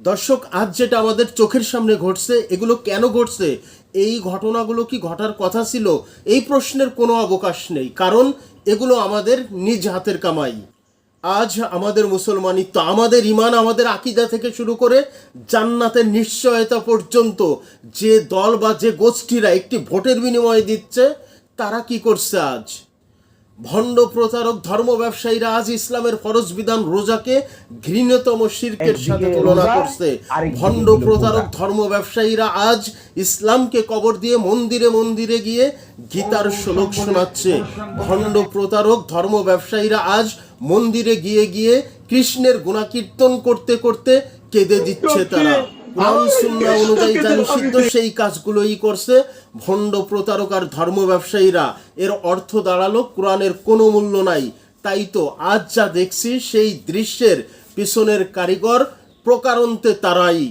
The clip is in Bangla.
দর্শক, আজ যেটা আমাদের চোখের সামনে ঘটছে, এগুলো কেন ঘটছে? এই ঘটনাগুলো কি ঘটার কথা ছিল? এই প্রশ্নের কোনো অবকাশ নেই, কারণ এগুলো আমাদের নিজ হাতের কামাই। আজ আমাদের মুসলমানিত্ব আমাদের ইমান আমাদের আকিদা থেকে শুরু করে জান্নাতের নিশ্চয়তা পর্যন্ত যে দল বা যে গোষ্ঠীরা একটি ভোটের বিনিময়ে দিচ্ছে, তারা কি করছে আজ? ভণ্ড প্রতারক ধর্ম ব্যবসায়ীরা আজ ইসলামের ফরজ বিধান রোজাকে ঘৃণতম শিরকের সাথে তুলনা করছে। ভণ্ড হলো প্রতারক ধর্ম ব্যবসায়ীরা আজ ইসলামকে কবর দিয়ে মন্দিরে মন্দিরে গিয়ে গীতার শ্লোক শোনাচ্ছে। ভণ্ড প্রতারক ধর্ম ব্যবসায়ীরা আজ মন্দিরে গিয়ে গিয়ে কৃষ্ণের গুণাকীর্তন করতে করতে কেঁদে দিচ্ছে তারা। কোরআন সুন্নাহ অনুযায়ী যা নিষিদ্ধ সেই কাজগুলোই করছে। ভণ্ড প্রতারক আর ধর্ম ব্যবসায়ীরা এর অর্থ দাঁড়াল কোরআনের কোনো মূল্য নাই। তাই তো আজ যা দেখছি সেই দৃশ্যের পিছনের কারিগর প্রকারন্তে তারাই।